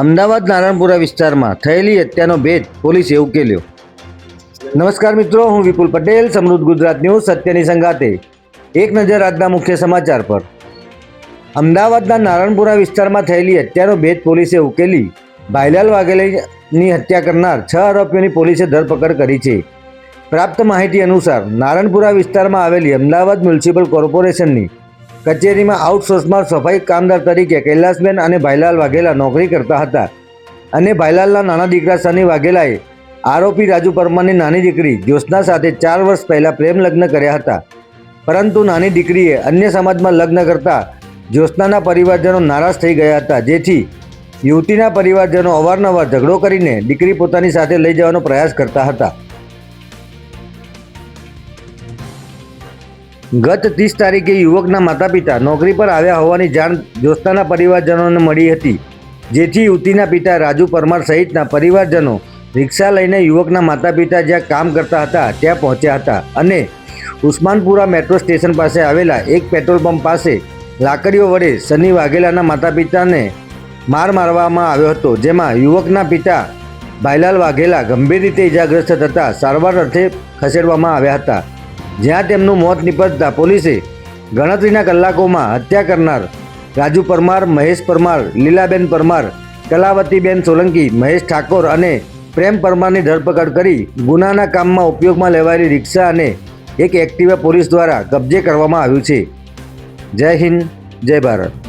અમદાવાદ નારણપુરા વિસ્તારમાં થયેલી હત્યાનો ભેદ પોલીસે ઉકેલ્યો. નમસ્કાર મિત્રો, હું વિપુલ પટેલ, સમૃદ્ધ ગુજરાત ન્યૂઝ, સત્યની સંગાતે એક નજર આજના મુખ્ય સમાચાર પર. અમદાવાદના નારણપુરા વિસ્તારમાં થયેલી હત્યાનો ભેદ પોલીસે ઉકેલી. ભાઈલાલ વાઘેલાની હત્યા કરનાર છ આરોપીઓની પોલીસે ધરપકડ કરી છે. પ્રાપ્ત માહિતી અનુસાર, નારણપુરા વિસ્તારમાં આવેલી અમદાવાદ મ્યુનિસિપલ કોર્પોરેશનની કચેરીમાં આઉટસોર્સમાં સફાઈ કામદાર તરીકે કૈલાસબેન અને ભાઈલાલ વાઘેલા નોકરી કરતા હતા. અને ભાઈલાલના નાના દીકરા સની વાઘેલાએ આરોપી રાજુ પરમારની નાની દીકરી જ્યોત્સના સાથે ચાર વર્ષ પહેલાં પ્રેમ લગ્ન કર્યા હતા. પરંતુ નાની દીકરીએ અન્ય સમાજમાં લગ્ન કરતા જ્યોત્સનાના પરિવારજનો નારાજ થઈ ગયા હતા. જેથી યુવતીના પરિવારજનો અવારનવાર ઝઘડો કરીને દીકરી પોતાની સાથે લઈ જવાનો પ્રયાસ કરતા હતા. ગત ત્રીસ તારીખે યુવકના માતા પિતા નોકરી પર આવ્યા હોવાની જાણ જોસ્તાના પરિવારજનોને મળી હતી, જેથી યુવતીના પિતા રાજુ પરમાર સહિતના પરિવારજનો રિક્ષા લઈને યુવકના માતા પિતા જ્યાં કામ કરતા હતા ત્યાં પહોંચ્યા હતા અને ઉસ્માનપુરા મેટ્રો સ્ટેશન પાસે આવેલા એક પેટ્રોલ પંપ પાસે લાકડીઓ વડે સની વાઘેલાના માતા પિતાને માર મારવામાં આવ્યો હતો, જેમાં યુવકના પિતા ભાઈલાલ વાઘેલા ગંભીર રીતે ઇજાગ્રસ્ત થતાં સારવાર અર્થે ખસેડવામાં આવ્યા હતા. જ્યાં તેમનું મોત નિપજતા પોલીસે ગણતરીના કલાકોમાં હત્યા કરનાર રાજુ પરમાર, મહેશ પરમાર, લીલાબેન પરમાર, કલાવતીબેન સોલંકી, મહેશ ઠાકોર અને પ્રેમ પરમારની ધરપકડ કરી ગુનાના કામમાં ઉપયોગમાં લેવાયેલી રિક્ષા અને એક એક્ટિવા પોલીસ દ્વારા કબજે કરવામાં આવ્યું છે. જય હિન્દ, જય ભારત.